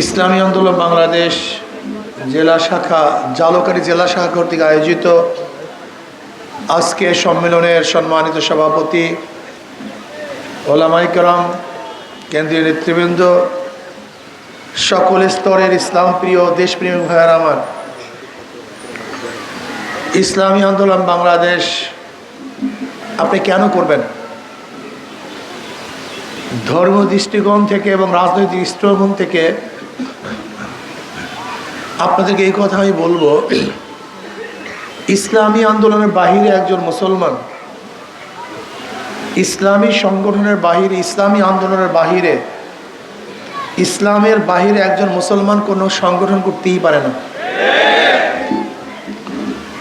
ইসলামী আন্দোলন বাংলাদেশ জেলা শাখা, জালকারী জেলা শাখা কর্তৃক আয়োজিত আজকে সম্মেলনের সম্মানিত সভাপতি ওলামাই ওলামাইকরাম কেন্দ্রীয় নেতৃবৃন্দ, সকল স্তরের ইসলাম প্রিয় দেশপ্রেমী ভাইয়ার আমার। ইসলামী আন্দোলন বাংলাদেশ আপনি কেন করবেন? ধর্ম দৃষ্টিকোণ থেকে এবং রাজনৈতিক দৃষ্টিকোণ থেকে আপনাদেরকে এই কথা আমি বলব, ইসলামী আন্দোলনের বাহিরে একজন মুসলমান, ইসলামী সংগঠনের বাহিরে, ইসলামী আন্দোলনের বাহিরে, ইসলামের বাহিরে একজন মুসলমান কোনো সংগঠন করতেই পারে না।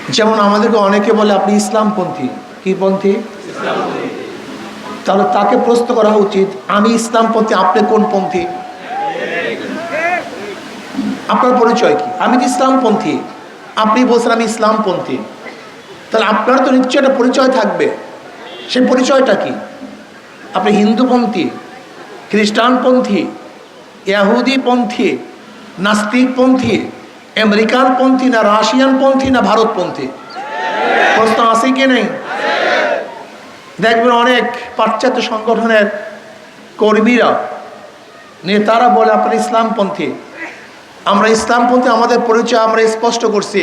যেমন আমাদেরকে অনেকে বলে, আপনি ইসলামপন্থী। কি পন্থী? তাহলে তাকে প্রশ্ন করা উচিত, আমি ইসলামপন্থী, আপনি কোন পন্থী? আপনার পরিচয় কি? আমি তো ইসলামপন্থী, আপনি বলছেন আমি ইসলামপন্থী। তাহলে আপনার তো নিশ্চয় একটা পরিচয় থাকবে। সেই পরিচয়টা কি? আপনি হিন্দুপন্থী, খ্রিস্টানপন্থী, ইয়াহুদিপন্থী, নাস্তিকপন্থী, আমেরিকানপন্থী না রাশিয়ানপন্থী না ভারতপন্থী? প্রশ্ন আছে কি নেই? দেখবেন অনেক পাশ্চাত্য সংগঠনের কর্মীরা, নেতারা বলে আপনার ইসলামপন্থী। আমরা ইসলামপন্থী, আমাদের পরিচয় আমরা স্পষ্ট করছি।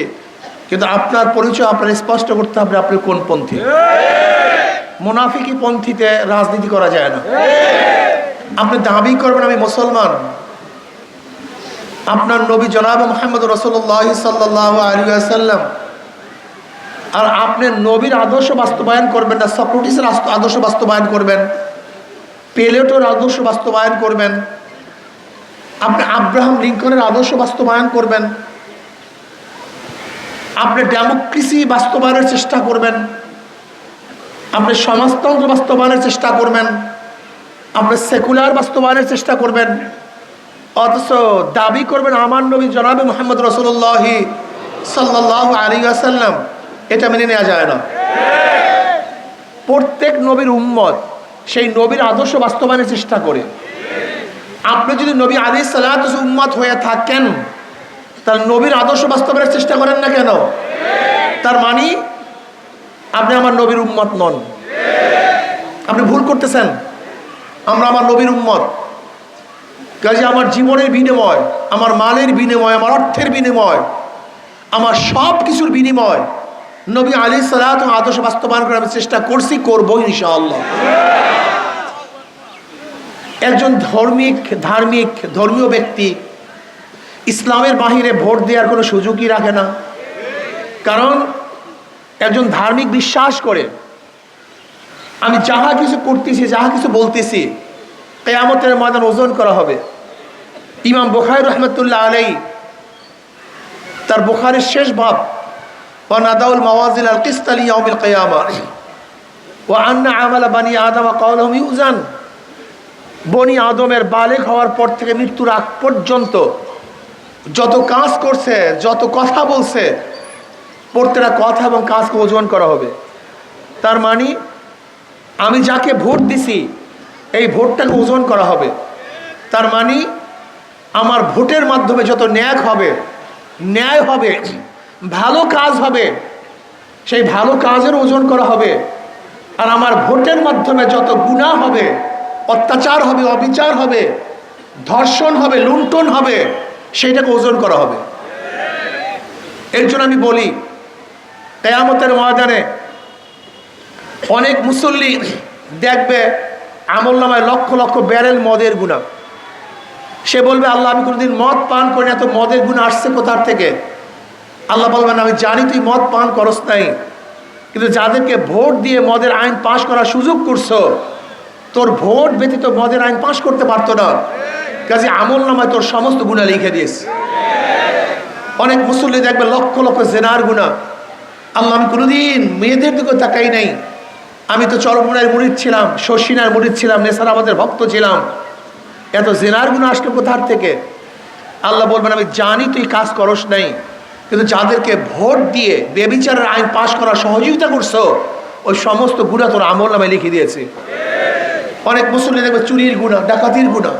কিন্তু আপনার পরিচয় আপনার স্পষ্ট করতে হবে আপনি কোন পন্থী? মোনাফিকি পন্থীতে রাজনীতি করা যায় না। আপনি দাবি করবেন আমি মুসলমান। আপনার নবী জনাব মোহাম্মদ রসল্লাহ আসাল্লাম আর আপনি নবীর আদর্শ বাস্তবায়ন করবেন না সক্রেটিসের আদর্শ বাস্তবায়ন করবেন পেলেটোর আদর্শ বাস্তবায়ন করবেন। আপনি আব্রাহাম লিঙ্কনের আদর্শ বাস্তবায়ন করবেন। আপনি ডেমোক্রেসি বাস্তবায়নের চেষ্টা করবেন। আপনি সমাজতন্ত্র বাস্তবায়নের চেষ্টা করবেন। আপনি সেকুলার বাস্তবায়নের চেষ্টা করবেন। অথচ দাবি করবেন, আমার নবী জনাবি মোহাম্মদ রসুল্লাহি সাল্লাহ আলী আসাল্লাম এটা মেনে নেওয়া যায় না। প্রত্যেক নবীর উম্মত সেই নবীর আদর্শ বাস্তবায়নের চেষ্টা করে। আপনি যদি নবী আলী সালাত উম্মত হয়ে থাকেন তার নবীর আদর্শ বাস্তবায়নের চেষ্টা করেন না কেন? তার মানে আপনি আমার নবীর উম্মত নন। আপনি ভুল করতেছেন। আমরা আমার নবীর উম্মত। কাজে আমার জীবনের বিনিময়, আমার মালের বিনিময়, আমার অর্থের বিনিময়, আমার সব কিছুর বিনিময় নবী আলী সালাত আদর্শ বাস্তবায়ন করার চেষ্টা করছি, করব ইনশাআল্লাহ। একজন ধর্মিক ধার্মিক ধর্মীয় ব্যক্তি ইসলামের বাহিরে ভোট দেওয়ার কোনো সুযোগই রাখে না। কারণ একজন ধার্মিক বিশ্বাস করে, আমি যাহা কিছু করতেছি, যাহা কিছু বলতেছি, কেয়ামতের ময়দান ওজন করা হবে। ইমাম বোখাই রহমতুল্লাহ আলাই তার বোখারের শেষ ভাব ও নাদাউল মাওয়াজিল আল কিস্তালি ইয়াউমিল ও আন্না আমালা বানি আদম কাউলহুম ইউজান। বনি আদমের বালেক হওয়ার পর থেকে মৃত্যুর আগ পর্যন্ত যত কাজ করছে, যত কথা বলছে, প্রত্যেকটা কথা এবং কাজকে ওজন করা হবে। তার মানে আমি যাকে ভোট দিছি, এই ভোটটাকে ওজন করা হবে। তার মানে আমার ভোটের মাধ্যমে যত ন্যায় হবে ন্যায় হবে, ভালো কাজ হবে, সেই ভালো কাজের ওজন করা হবে। আর আমার ভোটের মাধ্যমে যত গুণা হবে অত্যাচার হবে, অবিচার হবে, ধর্ষণ হবে, লুণ্ঠন হবে, সেইটাকে ওজন করা হবে। এর জন্য আমি বলি, কেয়ামতের ময়দানে অনেক মুসল্লি দেখবে আমল নামায় লক্ষ লক্ষ ব্যারেল মদের গুণা। সে বলবে, আল্লাহ, আমি কোনোদিন মদ পান করি না তো মদের গুণ আসছে কোথার থেকে? আল্লাহ বলবেন, আমি জানি তুই মদ পান করস নাই, কিন্তু যাদেরকে ভোট দিয়ে মদের আইন পাশ করার সুযোগ করছ তোর ভোট ব্যতীত মদের আইন পাশ করতে পারতো না। কাজে আমল নামায় তোর সমস্ত গুণা লিখে দিয়েছে। অনেক মুসল্লি দেখবে লক্ষ লক্ষ জেনার গুণা। আল্লাহ আমি কোনোদিন মেয়েদের দিকে তাকাই নাই। আমি তো চরমুনার মুড়িদ ছিলাম, শশিনার মুড়িদ ছিলাম নেশার আমাদের ভক্ত ছিলাম। এত জেনার গুণ আসলো কোথার থেকে? আল্লাহ বলবেন, আমি জানি তুই কাজ করস নাই, কিন্তু যাদেরকে ভোট দিয়ে বেবিচারের আইন পাশ করার সহযোগিতা করছ, ওই সমস্ত গুণা তোর আমল নামে লিখে দিয়েছে। অনেক মুসল্লি দেখবে চুরির গুণা, ডাকাতির গুণা।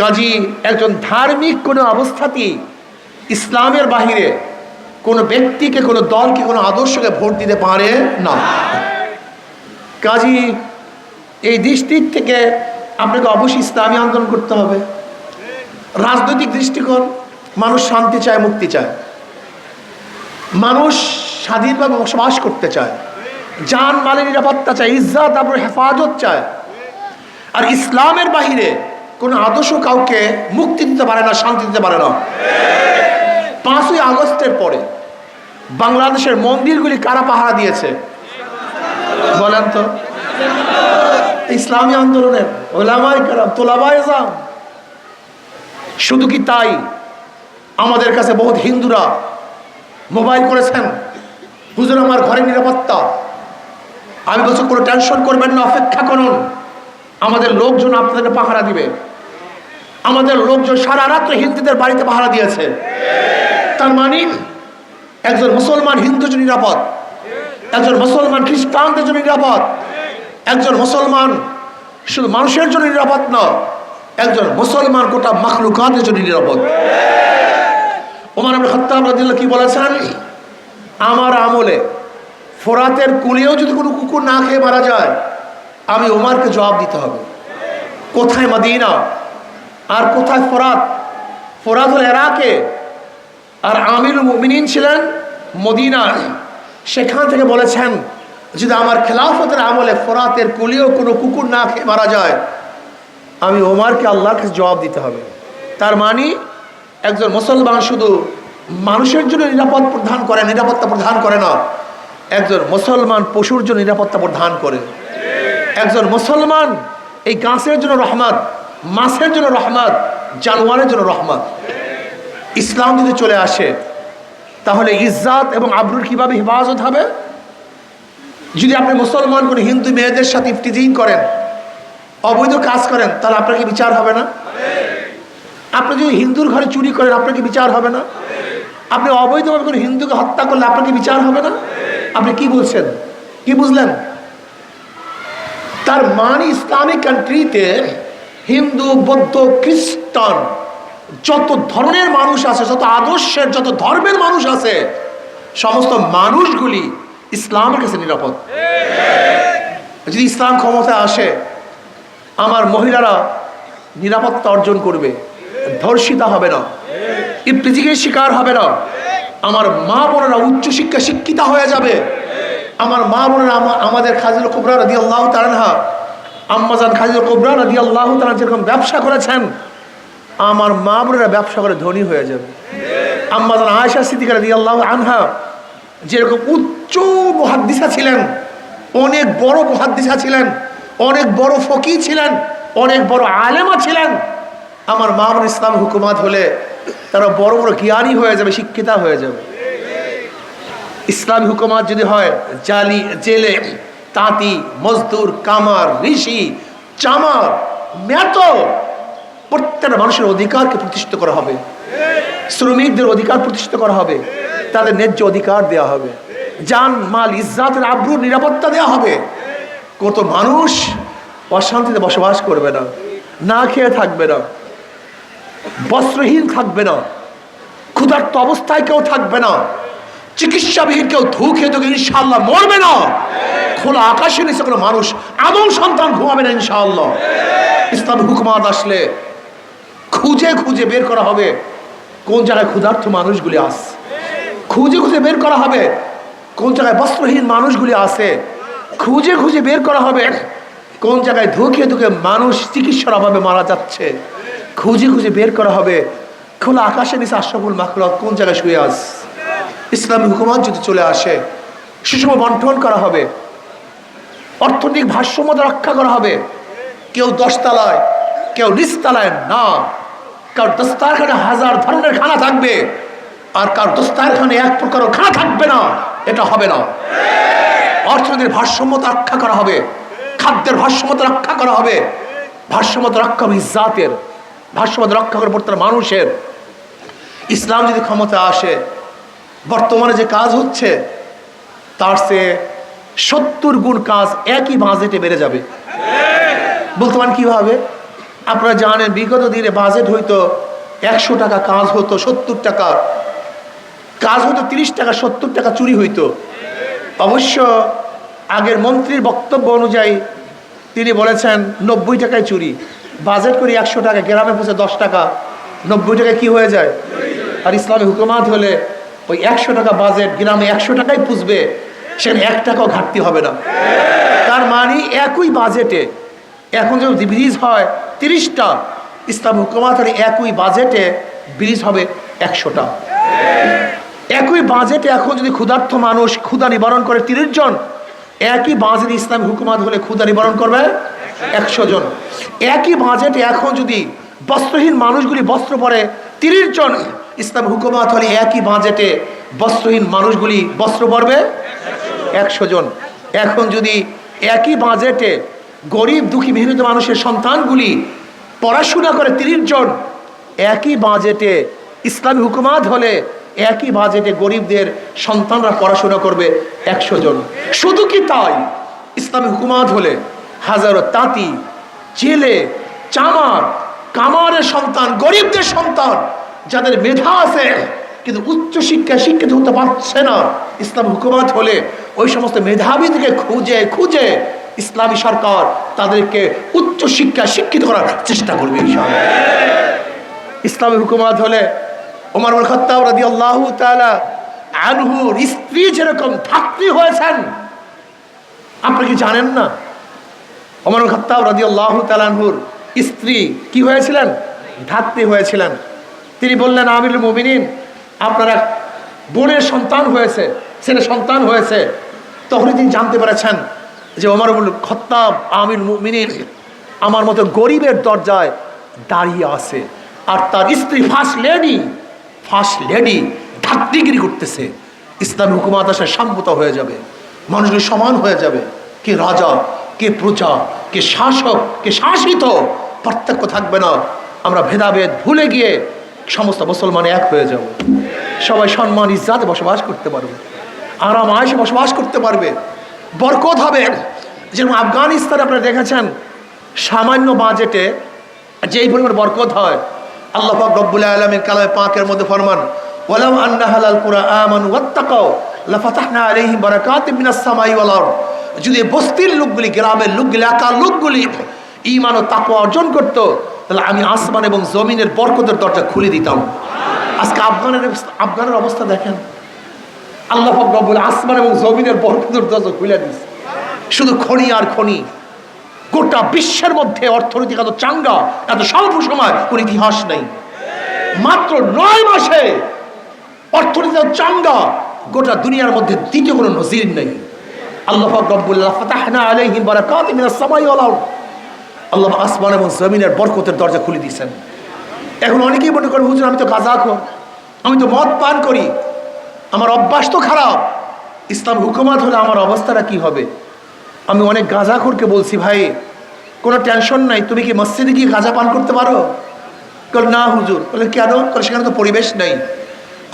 কাজী একজন ধার্মিক কোনো অবস্থাতেই ইসলামের বাহিরে কোনো ব্যক্তিকে, কোনো দলকে, কোনো আদর্শকে ভোট দিতে পারে না। কাজী, এই দৃষ্টির থেকে আপনাকে অবশ্যই ইসলামী আন্দোলন করতে হবে। রাজনৈতিক দৃষ্টিকোণ, মানুষ শান্তি চায়, মুক্তি চায়। মানুষ স্বাধীনভাবে বসবাস করতে চায়। জান মালের নিরাপত্তা চায়, ইজ্জত তারপর হেফাজত চায়। আর ইসলামের বাহিরে কোনো আদর্শ কাউকে মুক্তি দিতে পারে না, শান্তি দিতে পারে না। পাঁচই আগস্টের পরে বাংলাদেশের মন্দিরগুলি কারা পাহারা দিয়েছে? বলেন তো। ইসলামী আন্দোলনের ওলামাই তোলাবাই শুধু কি তাই? আমাদের কাছে বহুত হিন্দুরা মোবাইল করেছেন। হুজুর, আমার ঘরে নিরাপত্তা। আমি বলছি, কোনো টেনশন করবেন না, অপেক্ষা করুন। আমাদের লোকজন আপনাদের পাহারা দিবে। আমাদের লোকজন সারা রাত্রে হিন্দুদের বাড়িতে পাহারা দিয়েছে। তার মানে একজন মুসলমান হিন্দুর জন্য নিরাপদ। একজন মুসলমান খ্রিস্টানদের জন্য নিরাপদ। একজন মুসলমান শুধু মানুষের জন্য নিরাপদ না, একজন মুসলমান গোটা মাখলুকাতের জন্য নিরাপদ। ওমান আমরা কি বলেছেন, আমার আমলে ফোরাতের কুলিয়েও যদি কোনো কুকুর না খেয়ে মারা যায় আমি ওমারকে জবাব দিতে হবে। কোথায় মদিনা? আর কোথায় ফোরাত? ফোরাত হল এরাকে? আর আমির মুমিনিন ছিলেন মদিনার সেখান থেকে বলেছেন, যদি আমার খেলাফতের আমলে ফোরাতের কুলিয়েও কোনো কুকুর না খেয়ে মারা যায়, আমি ওমারকে আল্লাহর কাছে জবাব দিতে হবে। তার মানে একজন মুসলমান শুধু মানুষের জন্য নিরাপদ প্রদান করে, নিরাপত্তা প্রদান করে না, একজন মুসলমান পশুর জন্য নিরাপত্তা প্রদান করে। একজন মুসলমান, এই গাছের জন্য রহমত, মাছের জন্য রহমত, জানোয়ারের জন্য রহমত। ইসলাম যদি চলে আসে, তাহলে ইজ্জাত এবং আবরুর কীভাবে হেফাজত হবে? যদি আপনি মুসলমান, কোনো হিন্দু মেয়েদের সাথে ইফতিজিং করেন, অবৈধ কাজ করেন, তাহলে আপনার কি বিচার হবে না? আপনি যদি হিন্দুর ঘরে চুরি করেন আপনাকে বিচার হবে না? আপনি অবৈধভাবে কোনো হিন্দুকে হত্যা করলে আপনাকে বিচার হবে না? আপনি কি বলছেন? কি বুঝলেন? তার মান ইসলামিক কান্ট্রিতে হিন্দু, বৌদ্ধ, খ্রিস্টান যত ধরনের মানুষ আছে, যত আদর্শের, যত ধর্মের মানুষ আছে, সমস্ত মানুষগুলি ইসলামের কাছে নিরাপদ। যদি ইসলাম ক্ষমতায় আসে, আমার মহিলারা নিরাপত্তা অর্জন করবে, ধর্ষিতা হবে না ইপ্রিজিকের শিকার হবে না, আমার মা বোনেরা উচ্চশিক্ষা শিক্ষিতা হয়ে যাবে আমার মা বোনেরা আমাদের খাজিল কুবরা রাদি আল্লাহ তালানহা আম্মাজান খাজিল কুবরা রাদি আল্লাহ তালান যেরকম ব্যবসা করেছেন, আমার মা বোনেরা ব্যবসা করে ধনী হয়ে যাবে। আম্মাজান আয়সা সিদ্দিকা রাদি আল্লাহ আনহা যেরকম উচ্চ মহাদ্দিসা ছিলেন, অনেক বড় মহাদ্দিসা ছিলেন, অনেক বড় ফকি ছিলেন, অনেক বড় আলেমা ছিলেন। আমার মা বোন ইসলাম হুকুমাত হলে তারা বড় বড় জ্ঞানী হয়ে যাবে, শিক্ষিতা হয়ে যাবে। ইসলামী হুকুমাত যদি হয়, জালি, জেলে, তাঁতি, মজদুর, কামার ঋষি চামার ম্যাত প্রত্যেকটা মানুষের অধিকারকে প্রতিষ্ঠিত করা হবে। শ্রমিকদের অধিকার প্রতিষ্ঠিত করা হবে। তাদের ন্যায্য অধিকার দেওয়া হবে। যান, মাল, ইজ্জাতের আব্রুর নিরাপত্তা দেওয়া হবে। কত মানুষ অশান্তিতে বসবাস করবে না না খেয়ে থাকবে না, বস্ত্রহীন থাকবে না, ক্ষুধার্ত অবস্থায় কেউ থাকবে না। চিকিৎসাবিহীন কেউ ধুকে ধুকে ইনশাল্লাহ মরবে না। খোলা আকাশে নিচে কোনো মানুষ এমন সন্তান ঘুমাবে না ইনশাআল্লাহ। ইসলাম হুকুমাত আসলে খুঁজে খুঁজে বের করা হবে কোন জায়গায় ক্ষুধার্থ মানুষগুলি আস খুঁজে খুঁজে বের করা হবে কোন জায়গায় বস্ত্রহীন মানুষগুলি আছে। খুঁজে খুঁজে বের করা হবে কোন জায়গায় ধুকে ধুকে মানুষ চিকিৎসার অভাবে মারা যাচ্ছে। খুঁজে খুঁজে বের করা হবে। খোলা আকাশে নিচে আশরাফুল মাখলক কোন জায়গায় শুয়ে আস ইসলামী হুকুমাত যদি চলে আসে সুষম বন্টন করা হবে, অর্থনৈতিক ভারসাম্যতা রক্ষা করা হবে। কেউ দশতলায়, কেউ নিচতলায় না। কারণ দস্তারখানে হাজার ধরনের খানা থাকবে, আর কার দস্তারখানে এক প্রকার খানা থাকবে না, এটা হবে না। অর্থনীতির ভারসাম্যতা রক্ষা করা হবে, খাদ্যের ভারসাম্যতা রক্ষা করা হবে। ভারসাম্যতা রক্ষা হবে ইজাতের ভারসাম্যতা রক্ষা করে প্রত্যেক মানুষের। ইসলাম যদি ক্ষমতা আসে বর্তমানে যে কাজ হচ্ছে, তার সে সত্তর গুণ কাজ একই বাজেটে বেড়ে যাবে। বলতে পারেন কীভাবে? আপনারা জানেন, বিগত দিনে বাজেট হইতো একশো টাকা, কাজ হতো সত্তর টাকা, কাজ হতো তিরিশ টাকা, সত্তর টাকা চুরি হইতো। অবশ্য আগের মন্ত্রীর বক্তব্য অনুযায়ী তিনি বলেছেন, নব্বই টাকায় চুরি। বাজেট করি একশো টাকা, গ্রামে পৌঁছে দশ টাকা, নব্বই টাকায় কি হয়ে যায়? আর ইসলামী হুকুমাত হলে ওই একশো টাকা বাজেট গ্রামে একশো টাকাই পুষবে, সেখানে এক টাকাও ঘাটতি হবে না। তার মানে একই বাজেটে এখন যদি ব্রিজ হয় তিরিশটা, ইসলাম হুকুমাত হলে একই বাজেটে ব্রিজ হবে একশোটা। একই বাজেটে এখন যদি ক্ষুধার্থ মানুষ ক্ষুধা নিবারণ করে তিরিশ জন, একই বাজেটে ইসলাম হুকুমাত হলে ক্ষুধা নিবারণ করবে একশো জন। একই বাজেটে এখন যদি বস্ত্রহীন মানুষগুলি বস্ত্র পরে তিরিশ জন ইসলাম হুকুমাত হলে একই বাজেটে বস্ত্রহীন মানুষগুলি বস্ত্র পরবে? একশো জন। এখন যদি একই বাজেটে গরিব, দুঃখী মেহনত মানুষের সন্তানগুলি পড়াশোনা করে তিরিশ জন, একই বাজেটে ইসলামী হুকুমাত হলে একই বাজেটে গরিবদের সন্তানরা পড়াশোনা করবে একশো জন। শুধু কি তাই? ইসলামী হুকুমাত হলে হাজারো তাঁতি, জেলে চামার কামারের সন্তান, গরিবদের সন্তান যাদের মেধা আছে, কিন্তু উচ্চ শিক্ষায় শিক্ষিত হতে পারছে না, ইসলাম হুকুমাত হলে ওই সমস্ত মেধাবীদেরকে খুঁজে খুঁজে ইসলামী সরকার তাদেরকে উচ্চ শিক্ষায় শিক্ষিত করার চেষ্টা করবে ইসলামী হুকুমাত হলে ওমর খত্তাব রাদি আল্লাহ আনহুর স্ত্রী যেরকম ধাত্রী হয়েছেন, আপনি কি জানেন না ওমর খত্তাব রাদি আল্লাহ তালানহুর স্ত্রী কি হয়েছিলেন? ধাত্রী হয়েছিলেন। তিনি বললেন, আমিরুল মুমিনিন, আপনারা বোনের সন্তান হয়েছে, ছেলে সন্তান হয়েছে। তখনই তিনি জানতে পেরেছেন যে ওমর খত্তাব আমির মুমিনিন আমার মতো গরিবের দরজায় দাঁড়িয়ে আছে আর তার স্ত্রী ফার্স্ট লেডি ফার্স্ট লেডি ধাত্রীগিরি করতেছে। ইসলামী হুকুমাত আসে সাম্যতা হয়ে যাবে, মানুষগুলি সমান হয়ে যাবে, কে রাজা, কে প্রজা, কে শাসক, কে শাসিত, পার্থক্য থাকবে না। আমরা ভেদাভেদ ভুলে গিয়ে সমস্ত মুসলমান এক হয়ে যাব সবাই সম্মান, ইজ্জাতে বসবাস করতে পারবে। আরাম আয়সে বসবাস করতে পারবে। বরকত হবে। যেরকম আফগানিস্তানে আপনারা দেখেছেন, সামান্য বাজেটে যেই পরিমাণ বরকত হয়, আল্লাহ রব্বুল আলমীর কালামে পাকের মধ্যে ফরমান ওয়ালাম আন্না হালাল কুরা আমান ওয়াত্তাকাও লাফাতাহনা আলাইহিম সামাই যদি বস্তির লোকগুলি, গ্রামের লোকগুলি, এলাকার লোকগুলি ঈমান ও তাকওয়া অর্জন করত তাহলে আমি আসমান এবং জমিনের বরকতের দরজা খুলে দিতাম। আজকে আফগানের আফগানের অবস্থা দেখেন। আল্লাহ রব্বুল আসমান এবং জমিনের বরকতের দরজা খুলে দিস শুধু খনি আর খনি। গোটা বিশ্বের মধ্যে অর্থনৈতিক এত চাঙ্গা, এত স্বল্প সময় কোন ইতিহাস নেই। মাত্র নয় মাসে অর্থনীতি চাঙ্গা, গোটা দুনিয়ার মধ্যে দ্বিতীয় কোনো নজির নেই। আল্লাহ রব্বুল্লাহ ফাতাহনা আলাইহিম বারাকাতিম মিনাস সামাই ওয়াল আরদ। আল্লাহ আসমান এবং জমিনের বরকতের দরজা খুলে দিয়েছেন। এখন অনেকেই মনে করে হুজুর, আমি তো গাঁজা কর আমি তো মদ পান করি, আমার অভ্যাস তো খারাপ, ইসলাম হুকুমাত হলে আমার অবস্থাটা কি হবে? আমি অনেক গাঁজাখোরকে বলছি, ভাই, কোনো টেনশন নাই, তুমি কি মসজিদে গিয়ে গাঁজা পান করতে পারো? কল, না হুজুর। বলে, কেন? কল সেখানে তো পরিবেশ নেই।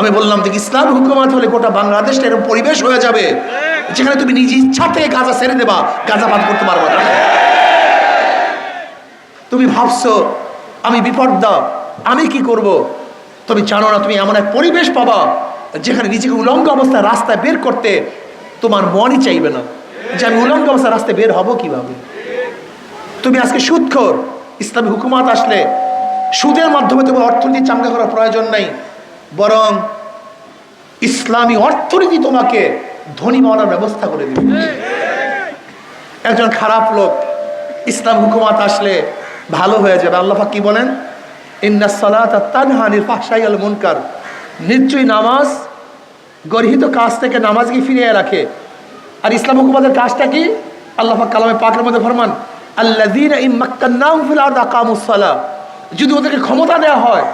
আমি বললাম যে ইসলাম হুকুমাত হলে গোটা বাংলাদেশটা এরকম পরিবেশ হয়ে যাবে, যেখানে তুমি নিজ ইচ্ছা থেকে গাঁজা ছেড়ে দেবা, গাঁজা পান করতে পারব না। তুমি ভাবছ, আমি বিপর্দা, আমি কি করব। তুমি জানো না, তুমি এমন এক পরিবেশ পাবা যেখানে নিজেকে উলঙ্গ অবস্থায় রাস্তায় বের করতে তোমার মনই চাইবে না। যে আমি উলঙ্গ অবস্থায় রাস্তায় বের হব কীভাবে? তুমি আজকে সুদখোর ইসলামী হুকুমাত আসলে সুদের মাধ্যমে তোমার অর্থনীতি চাঙ্গা করার প্রয়োজন নাই, বরং ইসলামী অর্থনীতি তোমাকে ধনী বানানোর ব্যবস্থা করে দেবে। একজন খারাপ লোক, ইসলাম হুকুমাত আসলে ভালো হয়ে যাবে। আল্লাহা কি বলেন? ইন্না তানহানির মুনকার। নিশ্চয়ই নামাজ গর্হিত কাজ থেকে নামাজকে ফিরিয়ে রাখে। আর ইসলাম হুকুমাতের কাজটা কি? আল্লাহ কালামে পাকের মধ্যে ফরমান আরদি যদি ওদেরকে ক্ষমতা দেওয়া হয়,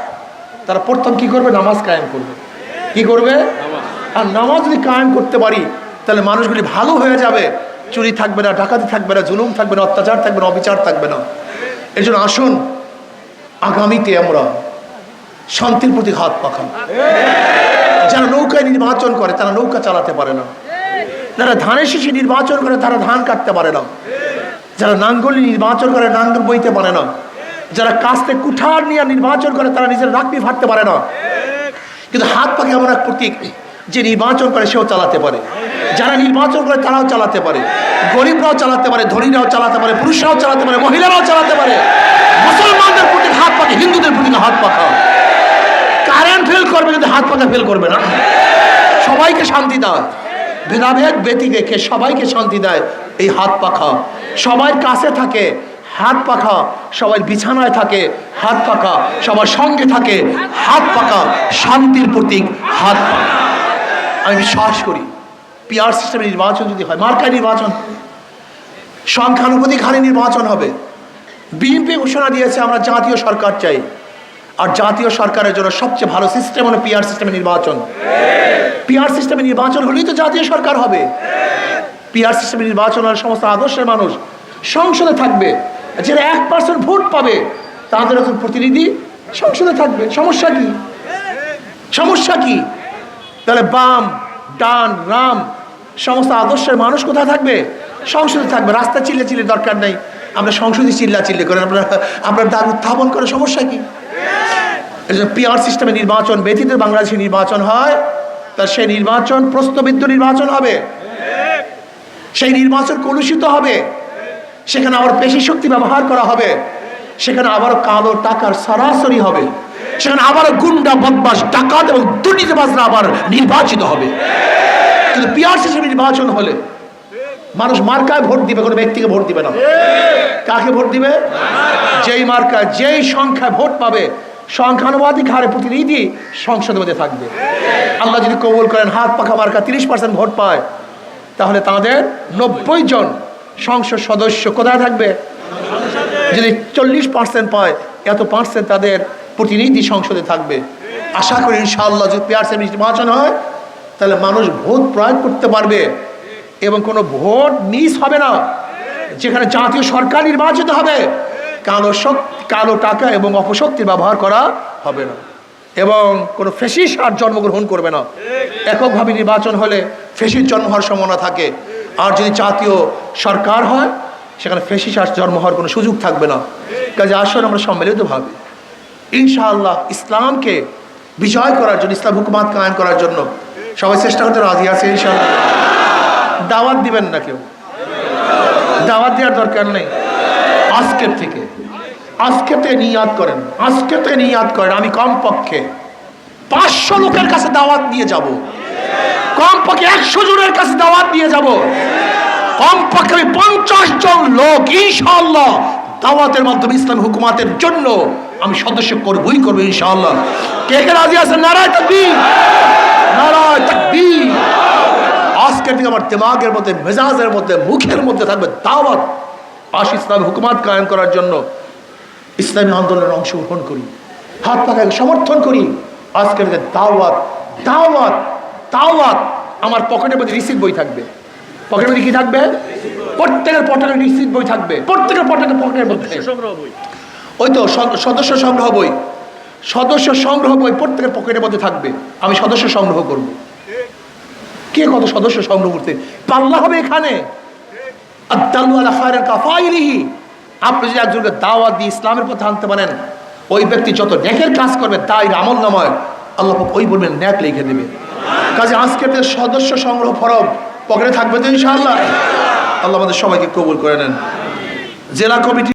তারা প্রথম কি করবে? নামাজ কায়েম করবে। কি করবে? আর নামাজ যদি কায়েম করতে পারি, তাহলে মানুষগুলি ভালো হয়ে যাবে। চুরি থাকবে না, ডাকাতি থাকবে না, জুলুম থাকবে না, অত্যাচার থাকবে না, অবিচার থাকবে না। এর জন্য আসুন, আগামীতে আমরা শান্তির প্রতি হাত পাখান যারা নৌকায় নির্বাচন করে, তারা নৌকা চালাতে পারে না। যারা ধানের শিশি নির্বাচন করে, তারা ধান কাটতে পারে না। যারা নাঙ্গলি নির্বাচন করে, নাঙ্গল বইতে পারে না। যারা কাস্তে কুঠার নিয়ে নির্বাচন করে, তারা নিজের রাখবি ফাটতে পারে না। কিন্তু হাত পাকে এমন এক প্রতীক, যে নির্বাচন করে, সেও চালাতে পারে। যারা নির্বাচন করে তারাও চালাতে পারে। গরিবরাও চালাতে পারে, ধনীরাও চালাতে পারে, পুরুষরাও চালাতে পারে, মহিলারাও চালাতে পারে। মুসলমানদের প্রতি হাত পাকে, হিন্দুদের প্রতি হাত পাখা কারেন্ট ফেল করবে কিন্তু হাত পাখা ফেল করবে না। সবাইকে শান্তি দেয় ভেদাভেদ ব্যতি রেখে সবাইকে শান্তি দেয়, এই হাত পাখা সবার কাছে থাকে, হাত পাখা সবাই বিছানায় থাকে, হাত পাখা সবার সঙ্গে থাকে, হাত পাখা শান্তির প্রতীক, হাত পাখা আমি বিশ্বাস করি। পিআর সিস্টেমে নির্বাচন যদি হয়, মার্কায় নির্বাচন, সংখ্যানুপাতিক হারে নির্বাচন হবে। বিএনপি ঘোষণা দিয়েছে, আমরা জাতীয় সরকার চাই। আর জাতীয় সরকারের জন্য সবচেয়ে ভালো সিস্টেম হলো পিআর সিস্টেমে নির্বাচন। পিআর সিস্টেমে নির্বাচন হলেই তো জাতীয় সরকার হবে। পিআর সিস্টেমে নির্বাচন হলে সমস্ত আদর্শের মানুষ সংসদে থাকবে। যারা এক পার্সেন্ট ভোট পাবে, তাদের একজন প্রতিনিধি সংসদে থাকবে। সমস্যা কি? সমস্যা কি? তাহলে বাম, ডান, রাম সমস্ত আদর্শের মানুষ কোথায় থাকবে? সংসদে থাকবে। রাস্তা চিল্লে চিল্লে দরকার নেই। আমরা সংসদে চিল্লা চিল্লে করেন। আপনার আপনার দাবি উত্থাপন করে সমস্যা কি? পিআর সিস্টেমে নির্বাচন, ব্যতীত বাংলাদেশে নির্বাচন হয়, তা সেই নির্বাচন প্রশ্নবিদ্ধ নির্বাচন হবে। সেই নির্বাচন কলুষিত হবে। সেখানে আবার পেশি শক্তি ব্যবহার করা হবে। সেখানে আবার কালো টাকার সরাসরি হবে। সেখানে আবারও গুন্ডা বদমাস ডাকাত এবং দুর্নীতিবাজরা আবার নির্বাচিত হবে। কিন্তু পিআর সিস্টেমে নির্বাচন হলে মানুষ মার্কায় ভোট দিবে, কোনো ব্যক্তিকে ভোট দিবে না। কাকে ভোট দিবে? যেই মার্কা যেই সংখ্যায় ভোট পাবে সংখ্যানুপাতিক হারে প্রতিনিধি সংসদের মধ্যে থাকবে। আল্লাহ যদি কবুল করেন, হাত পাখা মার্কা তিরিশ পার্সেন্ট ভোট পায়, তাহলে তাদের নব্বই জন সংসদ সদস্য কোথায় থাকবে? যদি চল্লিশ পার্সেন্ট পায়, এত পার্সেন্ট তাদের প্রতিনিধি সংসদে থাকবে। আশা করি ইনশাআল্লাহ যদি পেয়ার নির্বাচন হয় তাহলে মানুষ ভোট প্রয়োগ করতে পারবে এবং কোনো ভোট মিস হবে না, যেখানে জাতীয় সরকার নির্বাচিত হবে। কালো শক্তি কালো টাকা এবং অপশক্তির ব্যবহার করা হবে না এবং কোনো ফেসিস আর জন্মগ্রহণ করবে না। এককভাবে নির্বাচন হলে ফেসিস জন্ম হওয়ার সম্ভাবনা থাকে। আর যদি জাতীয় সরকার হয়, সেখানে ফেসিস আর জন্ম হওয়ার কোনো সুযোগ থাকবে না। কাজে আসলে আমরা সম্মিলিতভাবে ইনশাআল্লাহ ইসলামকে বিজয় করার জন্য, ইসলাম হুকুমাত কায়েম করার জন্য সবাই চেষ্টা করতে রাজি আছে ইনশাআল্লাহ দাওয়াত দিবেন না কেউ। দাওয়াত দেওয়ার দরকার নেই। আজকের থেকে। আজকে থেকে নিয়াদ করেন। আজকে থেকে নিয়াদ করেন। আমি কমপক্ষে পাঁচশো লোকের কাছে দাওয়াত দিয়ে যাব। কমপক্ষে একশো জনের কাছে দাওয়াত দিয়ে যাব। কমপক্ষে আমি পঞ্চাশ জন লোক, ইনশাআল্লাহ, দাওয়াতের মাধ্যমে ইসলাম হুকুমাতের জন্য আমি সদস্য করবই করব ইনশাআল্লাহ। কে কে রাজি আছেন নারায় তাকবীর। নারায় তাকবীর। আজকের থেকে আমার দিমাগের মধ্যে, মেজাজের মধ্যে, মুখের মধ্যে থাকবে দাওয়াত। আশ ইসলাম হুকুমাত কায়েম করার জন্য ইসলামী আন্দোলনের অংশগ্রহণ করি। হাত পাখাকে সমর্থন করি। আজকের থেকে দাওয়াত দাওয়াত দাওয়াত। আমার পকেটের মধ্যে রিসিভ বই থাকবে। পকেটের মধ্যে কি থাকবে? প্রত্যেকের পকেটে রিসিভ বই থাকবে। প্রত্যেকের পকেটে, পকেটের মধ্যে। ওই তো সদস্য সংগ্রহ বই। সদস্য সংগ্রহ বই প্রত্যেকের পকেটের মধ্যে থাকবে। আমি সদস্য সংগ্রহ করব। কে কত সদস্য সংগ্রহ করতে? পাল্লা হবে এখানে। আপনি যদি একজনকে দাওয়াত দিয়ে ইসলামের পথে আনতে পারেন, ওই ব্যক্তি যত নেকের কাজ করবে, তাই আমল নাময়। আল্লাহ ওই বলবেন, ন্যাক লিখে দেবে। কাজে আজকে সদস্য সংগ্রহ ফরম পকেটে থাকবে তো ইনশাআল্লাহ। আল্লাহ আমাদের সবাইকে কবুল করে নেন। জেলা কমিটি